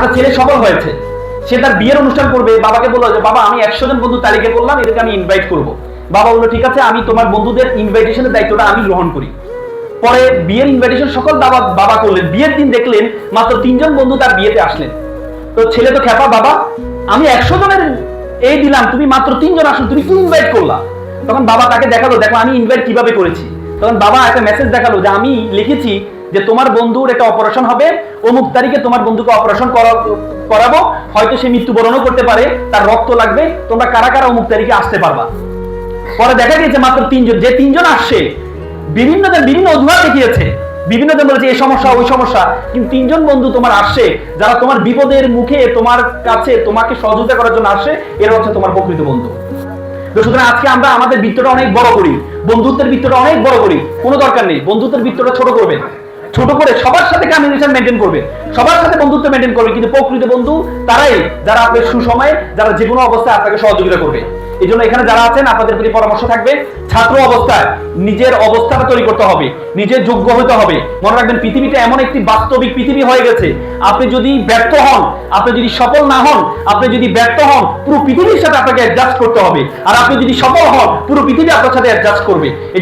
আপনার ছেলে সফল হয়েছে। সে তার বিয়ের অনুষ্ঠান করবে, বাবাকে বলল যে, বাবা, আমি একশো জন বন্ধু তালিকা করলাম, এদেরকে আমি ইনভাইট করব। বাবা বলল, ঠিক আছে, আমি তোমার বন্ধুদের ইনভাইটেশনের দায়িত্বটা আমি গ্রহণ করি। পরে বিয়ের ইনভাইটেশন সকল বাবা বাবা করলেন। বিয়ের দিন দেখলেন মাত্র তিনজন বন্ধু তার বিয়েতে আসলেন। তো ছেলে তো খেপা বাবা, আমি একশো জনের এই দিলাম, তুমি মাত্র তিনজন আসলো, তুমি কি ইনভাইট করলা। তখন বাবা তাকে দেখাল, দেখো, আমি ইনভাইট কীভাবে করেছি? তখন বাবা একটা মেসেজ দেখাল যে, আমি লিখেছি যে তোমার বন্ধুর একটা অপারেশন হবে, অমুক তারিখে তোমার বন্ধুকে অপারেশন করাবো, হয়তো সে মৃত্যুবরণও করতে পারে, তার রক্ত লাগবে, তোমরা কারা কারা অমুক তারিখে আসতে পারবা? পরে দেখা গেছে মাত্র তিনজন, যে তিনজন আসছে বিভিন্ন বিভিন্ন অজুহাত দেখিয়েছে। বিভিন্ন জন বলেছে এই সমস্যা, ওই সমস্যা। কিন্তু তিনজন বন্ধু তোমার আসছে, যারা তোমার বিপদের মুখে তোমার কাছে তোমাকে সহযোগিতা করার জন্য আসে এরা হচ্ছে তোমার প্রকৃত বন্ধু। সুতরাং আজকে আমরা আমাদের বৃত্তটা অনেক বড় করি। বন্ধুত্বের বৃত্তটা অনেক বড় করি। কোনো দরকার নেই। বন্ধুত্বের বৃত্তটা ছোট করবেন। ছোট করে সবার সাথে কমিউনিকেশন মেনটেন করবে। সবার সাথে বন্ধুত্ব মেনটেন করবে। কিন্তু প্রকৃত বন্ধু তারাই, যারা আপনার সুসময়ে, যারা যে কোনো অবস্থায় আপনাকে সহযোগিতা করবে। এই জন্য এখানে যারা আছেন, আপনাদের প্রতি পরামর্শ থাকবে, ছাত্র অবস্থায় নিজের অবস্থাটা তৈরি করতে হবে, নিজের যোগ্য হতে হবে। মনে রাখবেন, পৃথিবীটা এমন একটি বাস্তবিক পৃথিবী হয়ে গেছে। আপনি যদি ব্যর্থ হন, আপনি যদি সফল না হন, আপনি যদি ব্যর্থ হন, পুরো পৃথিবীর সাথে আপনাকে অ্যাডজাস্ট করতে হবে। আর আপনি যদি সফল হন, পুরো পৃথিবী আপনার সাথে অ্যাডজাস্ট করবে। এই